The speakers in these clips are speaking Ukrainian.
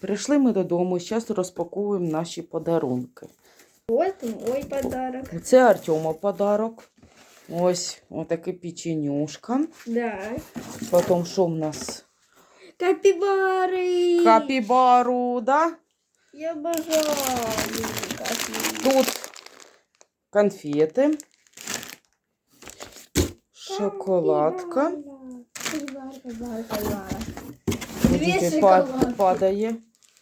Прийшли ми додому, зараз розпаковуємо наші подарунки. Вот мой подарок. Це Артема подарок. Ось отаке печенюшка. Да. Потім що в нас? Капибары. Капібару, да? Я капибары. Тут конфети, шоколадка. Капибара, капибара, капибара. Дві па- шоколадки. падає.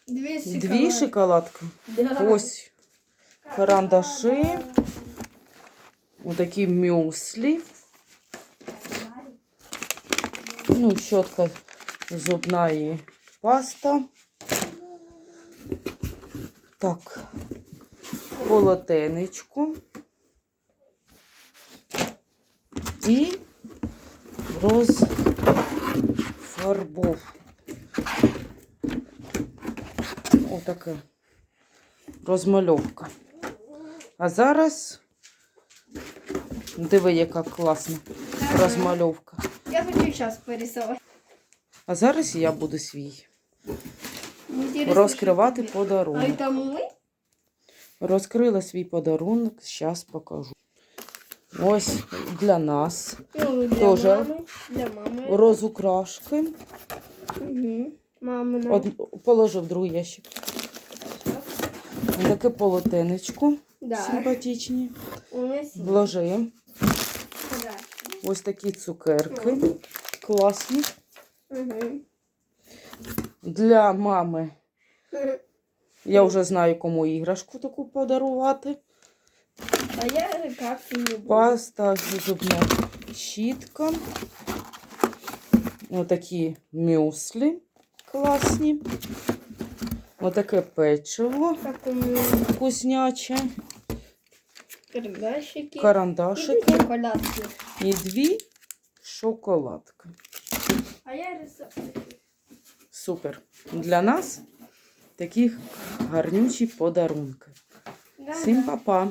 Две Дві шоколадки. Да. Ось карандаши. Отакі мюслі. Ну, щотка зубна і паста. Так, полотенечко. І розфарбов. Отаке. Розмальовка. А зараз диви, яка класна розмальовка. Я хочу сейчас порисовать. А зараз я буду свій Интересно, розкривати что это? А подарунок. это мой? Розкрила свій подарунок, зараз покажу. Ось для нас Ну, для Тоже. мамы. Для мамы. розукрашки. Угу. Мама нам. Од... Положив в другий ящик. Таке полотенечко Да. симпатичні. Вложи. Да. Ось такі цукерки. Класні. Угу. Для мами я вже знаю, кому іграшку таку подарувати. А я не буду. Паста, зубна щітка. Отакі мюслі класні. Отаке печиво вкусняче, карандашики. карандашики І шоколадки. і дві шоколадки. А я рисую. Супер. Для нас такі гарнючі подарунки. Да, Всім па-па!